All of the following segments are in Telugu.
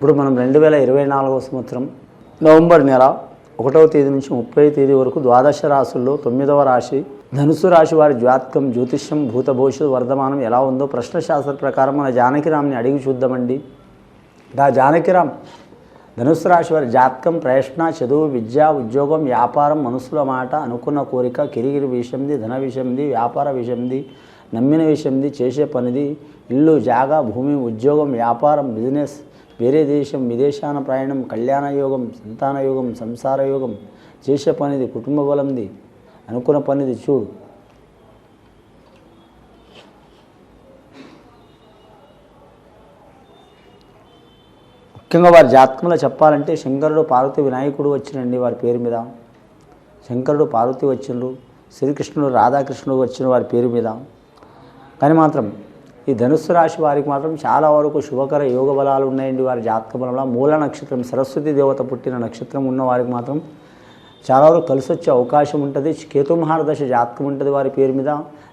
ఇప్పుడు మనం రెండు వేల ఇరవై నాలుగవ సంవత్సరం నవంబర్ నెల ఒకటవ తేదీ నుంచి ముప్పై తేదీ వరకు ద్వాదశ రాశుల్లో తొమ్మిదవ రాశి ధనుసు రాశి వారి జాతకం జ్యోతిష్యం భూత భవిష్యత్తు వర్ధమానం ఎలా ఉందో ప్రశ్నశాస్త్ర ప్రకారం మన జానకిరామ్ని అడిగి చూద్దామండి. దా జానకిరామ్ ధనుసు రాశి వారి జాతకం ప్రయత్న చదువు విద్య ఉద్యోగం వ్యాపారం మనసుల మాట అనుకున్న కోరిక కిరిగిరి విషయంది ధన విషయంది వ్యాపార విషయంది నమ్మిన విషయంది చేసే పనిది ఇల్లు జాగా భూమి ఉద్యోగం వ్యాపారం బిజినెస్ వేరే దేశం విదేశాన ప్రయాణం కళ్యాణ యోగం సంతాన యోగం సంసార యోగం చేసే పనిది కుటుంబ బలంది అనుకున్న పనిది చూడు. ముఖ్యంగా వారి జాతకంలో చెప్పాలంటే శంకరుడు పార్వతి వినాయకుడు వచ్చినండి వారి పేరు మీద. శంకరుడు పార్వతి వచ్చిండ్రు శ్రీకృష్ణుడు రాధాకృష్ణుడు వచ్చిన వారి పేరు మీద. కానీ మాత్రం ఈ ధనుస్సు రాశి వారికి మాత్రం చాలా వరకు శుభకర యోగ బలాలు ఉన్నాయండి. వారి జాతక బలంలో మూల నక్షత్రం సరస్వతి దేవత పుట్టిన నక్షత్రం ఉన్న వారికి మాత్రం చాలా వరకు కలిసి వచ్చే అవకాశం ఉంటుంది. కేతుమహారదశ జాతకం ఉంటుంది వారి పేరు మీద.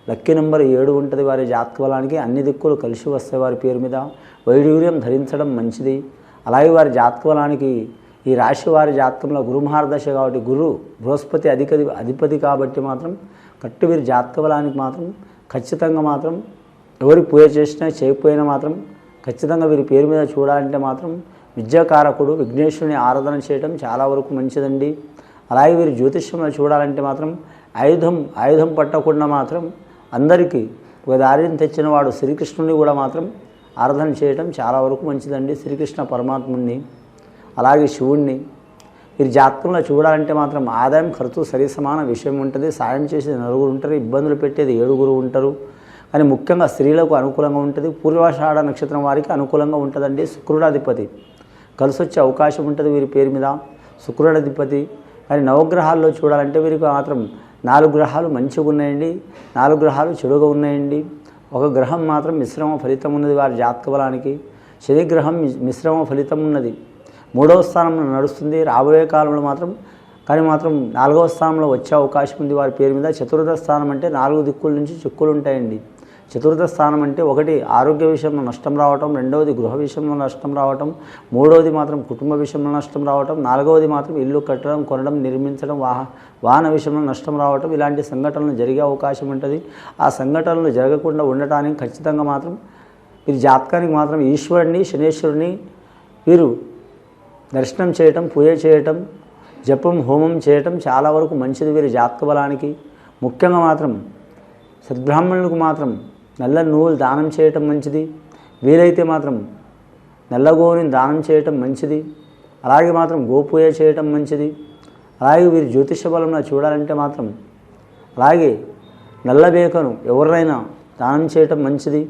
లక్కీ నెంబర్ ఏడు ఉంటుంది వారి జాతక బలానికి. అన్ని దిక్కులు కలిసి వస్తాయి వారి పేరు మీద. వైడూర్యం ధరించడం మంచిది. అలాగే వారి జాతక బలానికి ఈ రాశి వారి జాతకంలో గురుమహారదశ కాబట్టి గురు బృహస్పతి అధిక అధిపతి కాబట్టి మాత్రం కట్టు వీరి జాతక బలానికి మాత్రం ఖచ్చితంగా మాత్రం ఎవరికి పూజ చేసినా చేయకపోయినా మాత్రం ఖచ్చితంగా వీరి పేరు మీద చూడాలంటే మాత్రం విద్యాకారకుడు విఘ్నేశ్వరుని ఆరాధన చేయడం చాలా వరకు మంచిదండి. అలాగే వీరు జ్యోతిష్యంలో చూడాలంటే మాత్రం ఆయుధం ఆయుధం పట్టకుండా మాత్రం అందరికీ ఒక దారిని తెచ్చిన వాడు శ్రీకృష్ణుని కూడా మాత్రం ఆరాధన చేయడం చాలా వరకు మంచిదండి శ్రీకృష్ణ పరమాత్ముడిని అలాగే శివుణ్ణి. వీరి జాతకంలో చూడాలంటే మాత్రం ఆదాయం ఖర్చు సరి సమాన విషయం ఉంటుంది. సాయం చేసేది నలుగురు ఉంటారు ఇబ్బందులు పెట్టేది ఏడుగురు ఉంటారు. కానీ ముఖ్యంగా స్త్రీలకు అనుకూలంగా ఉంటుంది. పూర్వాషాఢ నక్షత్రం వారికి అనుకూలంగా ఉంటుందండి. శుక్రుడాధిపతి కలిసి వచ్చే అవకాశం ఉంటుంది వీరి పేరు మీద. శుక్రుడాధిపతి కానీ నవగ్రహాల్లో చూడాలంటే వీరికి మాత్రం నాలుగు గ్రహాలు మంచిగా ఉన్నాయండి. నాలుగు గ్రహాలు చెడుగా ఉన్నాయండి. ఒక గ్రహం మాత్రం మిశ్రమ ఫలితం ఉన్నది వారి జాతక బలానికి. శనిగ్రహం మిశ్రమ ఫలితం ఉన్నది. మూడవ స్థానంలో నడుస్తుంది. రాబోయే కాలంలో మాత్రం కానీ మాత్రం నాలుగవ స్థానంలో వచ్చే అవకాశం ఉంది వారి పేరు మీద. చతుర్థ స్థానం అంటే నాలుగు దిక్కుల నుంచి చిక్కులు ఉంటాయండి. చతుర్థ స్థానం అంటే ఒకటి ఆరోగ్య విషయంలో నష్టం రావటం రెండవది గృహ విషయంలో నష్టం రావటం మూడవది మాత్రం కుటుంబ విషయంలో నష్టం రావటం నాలుగవది మాత్రం ఇల్లు కట్టడం కొనడం నిర్మించడం వాహ వాహన విషయంలో నష్టం రావటం ఇలాంటి సంఘటనలు జరిగే అవకాశం ఉంటుంది. ఆ సంఘటనలు జరగకుండా ఉండటానికి ఖచ్చితంగా మాత్రం వీరి జాతకానికి మాత్రం ఈశ్వరుని శనేశ్వరుని వీరు దర్శనం చేయటం పూజ చేయటం జపం హోమం చేయటం చాలా వరకు మంచిది వీరి జాతక బలానికి. ముఖ్యంగా మాత్రం సద్బ్రాహ్మణులకు మాత్రం నల్ల నువ్వులు దానం చేయటం మంచిది. వీలైతే మాత్రం నల్లగోని దానం చేయటం మంచిది. అలాగే మాత్రం గోపూజ చేయటం మంచిది. అలాగే వీరి జ్యోతిష బలంలో చూడాలంటే మాత్రం అలాగే నల్లబేకను ఎవరైనా దానం చేయటం మంచిది.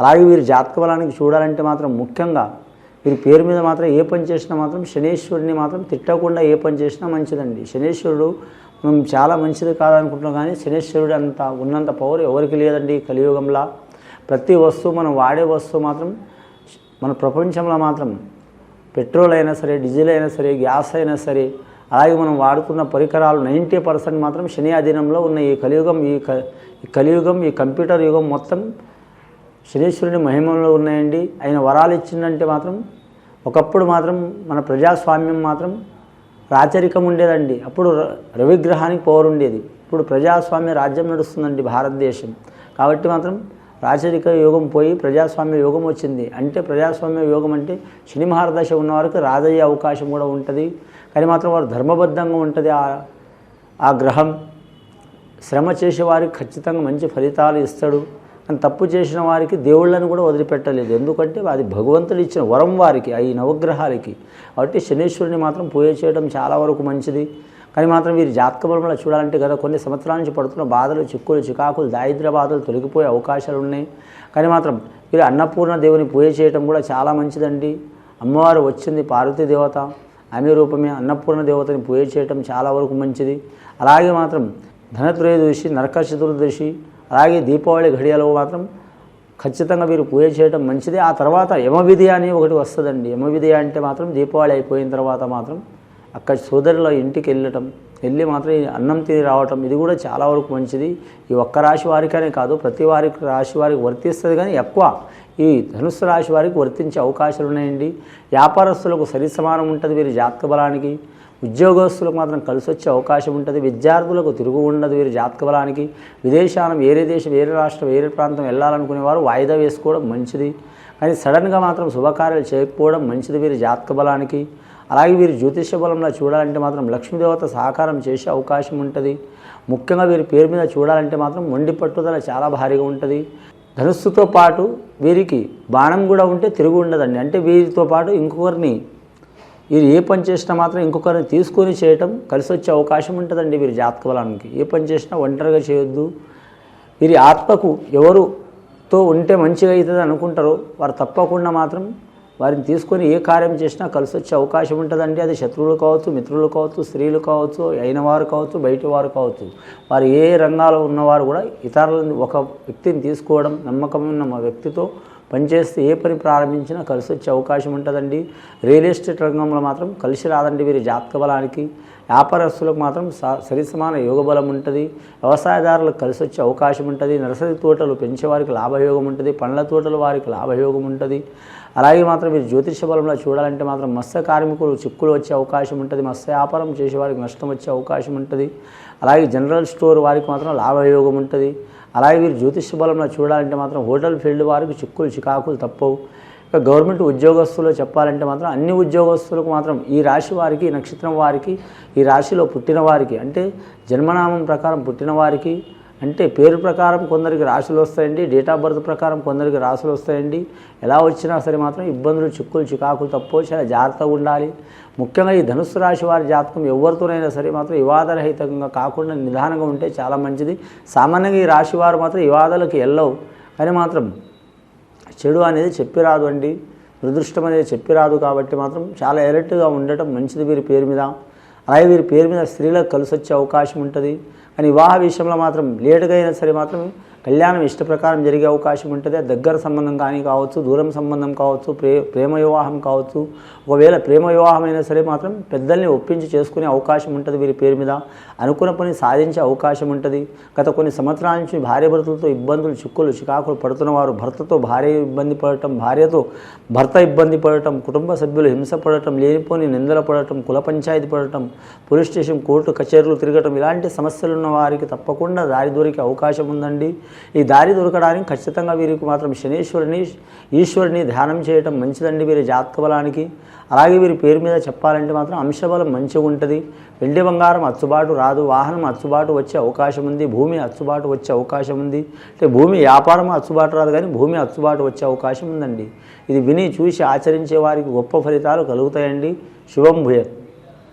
అలాగే వీరి జాతక బలానికి చూడాలంటే మాత్రం ముఖ్యంగా వీరి పేరు మీద మాత్రం ఏ పని చేసినా మాత్రం శనేశ్వరుని మాత్రం తిట్టకుండా ఏ పని చేసినా మంచిదండి. శనేశ్వరుడు మనం చాలా మంచిది కాదనుకుంటున్నాం కానీ శనేశ్వరుడు అంత ఉన్నంత పవర్ ఎవరికి లేదండి కలియుగంలా కలియుగంలో. ప్రతి వస్తువు మనం వాడే వస్తువు మాత్రం మన ప్రపంచంలో మాత్రం పెట్రోల్ అయినా సరే డీజిల్ అయినా సరే గ్యాస్ అయినా సరే అలాగే మనం వాడుతున్న పరికరాలు నైంటీ పర్సెంట్ మాత్రం శని అధీనంలో ఉన్న ఈ కలియుగం ఈ క ఈ కలియుగం ఈ కంప్యూటర్ యుగం మొత్తం శనీశ్వరుని మహిమలో ఉన్నాయండి. ఆయన వరాలు ఇచ్చిందంటే మాత్రం ఒకప్పుడు మాత్రం మన ప్రజాస్వామ్యం మాత్రం రాచరికం ఉండేదండి. అప్పుడు ర- రవిగ్రహానికి పవర్ ఉండేది. ఇప్పుడు ప్రజాస్వామ్య రాజ్యం నడుస్తుందండి భారతదేశం. కాబట్టి మాత్రం రాచరిక యోగం పోయి ప్రజాస్వామ్య యోగం వచ్చింది. అంటే ప్రజాస్వామ్య యోగం అంటే శని మహారదశ ఉన్న వారికి రాజయ్యే అవకాశం కూడా ఉంటుంది. కానీ మాత్రం వారు ధర్మబద్ధంగా ఉంటుంది ఆ ఆ గ్రహం. శ్రమ చేసే వారికి ఖచ్చితంగా మంచి ఫలితాలు ఇస్తాడు. కానీ తప్పు చేసిన వారికి దేవుళ్ళని కూడా వదిలిపెట్టలేదు. ఎందుకంటే అది భగవంతుడు ఇచ్చిన వరం వారికి ఈ నవగ్రహాలకి. కాబట్టి శనీశ్వరుని మాత్రం పూజ చేయడం చాలా వరకు మంచిది. కానీ మాత్రం వీరి జాతక బలంలో చూడాలంటే గత కొన్ని సంవత్సరాల నుంచి పడుతున్న బాధలు చిక్కులు చికాకులు దారిద్ర బాధలు తొలగిపోయే అవకాశాలు ఉన్నాయి. కానీ మాత్రం వీరు అన్నపూర్ణ దేవుని పూజ చేయడం కూడా చాలా మంచిదండి. అమ్మవారు వచ్చింది పార్వతీ దేవత ఆమె రూపమే అన్నపూర్ణ దేవతని పూజ చేయటం చాలా వరకు మంచిది. అలాగే మాత్రం ధనత్రయోదశి నరక చతుర్దశి అలాగే దీపావళి ఘడియలో మాత్రం ఖచ్చితంగా వీరు పూజ చేయడం మంచిది. ఆ తర్వాత యమవిధి అని ఒకటి వస్తుందండి. యమవిధి అంటే మాత్రం దీపావళి అయిపోయిన తర్వాత మాత్రం అక్కడ సోదరుల ఇంటికి వెళ్ళటం వెళ్ళి మాత్రం ఈ అన్నం తిని రావటం ఇది కూడా చాలా వరకు మంచిది. ఈ ఒక్క రాశి వారికనే కాదు ప్రతి వారి రాశి వారికి వర్తిస్తుంది కానీ ఎక్కువ ఈ ధనుస్సు రాశి వారికి వర్తించే అవకాశాలు ఉన్నాయండి. వ్యాపారస్తులకు సరి సమానం ఉంటుంది వీరి జాతక బలానికి. ఉద్యోగస్తులకు మాత్రం కలిసి వచ్చే అవకాశం ఉంటుంది విద్యార్థులకు తిరుగు ఉండదు వీరి జాతక బలానికి. విదేశానం వేరే దేశం వేరే రాష్ట్రం వేరే ప్రాంతం వెళ్ళాలనుకునే వారు వాయిదా వేసుకోవడం మంచిది. కానీ సడన్గా మాత్రం శుభకార్యాలు చేయకపోవడం మంచిది వీరి జాతక బలానికి. అలాగే వీరి జ్యోతిష్య బలంలో చూడాలంటే మాత్రం లక్ష్మీదేవత సహకారం చేసే అవకాశం ఉంటుంది. ముఖ్యంగా వీరి పేరు మీద చూడాలంటే మాత్రం మొండి పట్టుదల చాలా భారీగా ఉంటుంది. ధనుస్సుతో పాటు వీరికి బాణం కూడా ఉంటే తిరుగు ఉండదండి. అంటే వీరితో పాటు ఇంకొకరిని వీరు ఏ పని చేసినా మాత్రం ఇంకొకరిని తీసుకొని చేయటం కలిసి వచ్చే అవకాశం ఉంటుందండి వీరి జాతక బలానికి ఏ పని చేసినా ఒంటరిగా చేయొద్దు. వీరి ఆత్మకు ఎవరుతో ఉంటే మంచిగా అవుతుంది అనుకుంటారో వారు తప్పకుండా మాత్రం వారిని తీసుకొని ఏ కార్యం చేసినా కలిసి వచ్చే అవకాశం ఉంటుందండి. అది శత్రువులు కావచ్చు మిత్రులు కావచ్చు స్త్రీలు కావచ్చు అయిన వారు కావచ్చు బయట వారు కావచ్చు. వారు ఏ రంగాల్లో ఉన్నవారు కూడా ఇతరులను ఒక వ్యక్తిని తీసుకోవడం నమ్మకం ఉన్న వ్యక్తితో పనిచేస్తే ఏ పని ప్రారంభించినా కలిసి వచ్చే అవకాశం ఉంటుందండి. రియల్ ఎస్టేట్ రంగంలో మాత్రం కలిసి రాదండి వీరి జాతక బలానికి. వ్యాపారస్తులకు మాత్రం స- సరిసమాన యోగ బలం ఉంటుంది. వ్యవసాయదారులకు కలిసి వచ్చే అవకాశం ఉంటుంది. నర్సరీ తోటలు పెంచేవారికి లాభయోగం ఉంటుంది. పండ్ల తోటలు వారికి లాభయోగం ఉంటుంది. అలాగే మాత్రం మీరు జ్యోతిష బలంలో చూడాలంటే మాత్రం మత్స్య కార్మికులు చిక్కులు వచ్చే అవకాశం ఉంటుంది. మత్స్య వ్యాపారం చేసేవారికి నష్టం వచ్చే అవకాశం ఉంటుంది. అలాగే జనరల్ స్టోర్ వారికి మాత్రం లాభయోగం ఉంటుంది. అలాగే వీరు జ్యోతిష బలంలో చూడాలంటే మాత్రం హోటల్ ఫీల్డ్ వారికి చిక్కులు చికాకులు తప్పవు. ఇక గవర్నమెంట్ ఉద్యోగస్తులు చెప్పాలంటే మాత్రం అన్ని ఉద్యోగస్తులకు మాత్రం ఈ రాశి వారికి నక్షత్రం వారికి ఈ రాశిలో పుట్టిన వారికి అంటే జన్మనామం ప్రకారం పుట్టిన వారికి అంటే పేరు ప్రకారం కొందరికి రాశులు వస్తాయండి డేట్ ఆఫ్ బర్త్ ప్రకారం కొందరికి రాశులు వస్తాయండి. ఎలా వచ్చినా సరే మాత్రం ఇబ్బందులు చిక్కులు చికాకులు తప్పో చాలా జాగ్రత్తగా ఉండాలి. ముఖ్యంగా ఈ ధనుస్సు రాశి వారి జాతకం ఎవరితోనైనా సరే మాత్రం వివాదరహితంగా కాకుండా నిదానంగా ఉంటే చాలా మంచిది. సామాన్యంగా ఈ రాశి వారు మాత్రం వివాదాలకు వెళ్ళవు కానీ మాత్రం చెడు అనేది చెప్పిరాదు అండి. దురదృష్టం అనేది చెప్పిరాదు కాబట్టి మాత్రం చాలా ఎలర్ట్గా ఉండటం మంచిది వీరి పేరు మీద. అలాగే వీరి పేరు మీద స్త్రీలకు కలిసి వచ్చే అవకాశం ఉంటుంది. కానీ వివాహ విషయంలో మాత్రం లేటుగా అయినా సరే మాత్రం కళ్యాణం ఇష్ట ప్రకారం జరిగే అవకాశం ఉంటుంది. దగ్గర సంబంధం కానీ కావచ్చు దూరం సంబంధం కావచ్చు ప్రే ప్రేమ వివాహం కావచ్చు. ఒకవేళ ప్రేమ వివాహం అయినా సరే మాత్రం పెద్దల్ని ఒప్పించి చేసుకునే అవకాశం ఉంటుంది వీరి పేరు మీద. అనుకున్న పని సాధించే అవకాశం ఉంటుంది. గత కొన్ని సంవత్సరాల నుంచి భార్య భర్తలతో ఇబ్బందులు చిక్కులు చికాకులు పడుతున్న వారు భర్తతో భార్య ఇబ్బంది పడటం భార్యతో భర్త ఇబ్బంది పడటం కుటుంబ సభ్యులు హింస పడటం లేనిపోని నిందల పడటం కుల పంచాయతీ పడటం పోలీస్ స్టేషన్ కోర్టు కచేరీలు తిరగటం ఇలాంటి సమస్యలు ఉన్న వారికి తప్పకుండా దారి దొరికే అవకాశం ఉందండి. ఈ దారి దొరకడానికి ఖచ్చితంగా వీరికి మాత్రం శనీశ్వరుని ఈశ్వరుని ధ్యానం చేయటం మంచిదండి వీరి జాతక బలానికి అలాగే వీరి పేరు మీద చెప్పాలంటే మాత్రం అంశబలం మంచిగా ఉంటుంది. వెండి బంగారం అచ్చుబాటు రాదు వాహనం అచ్చుబాటు వచ్చే అవకాశం ఉంది భూమి అచ్చుబాటు వచ్చే అవకాశం ఉంది. అంటే భూమి వ్యాపారం అచ్చుబాటు రాదు కానీ భూమి అచ్చుబాటు వచ్చే అవకాశం ఉందండి. ఇది విని చూసి ఆచరించే వారికి గొప్ప ఫలితాలు కలుగుతాయండి. శుభం భూయత్.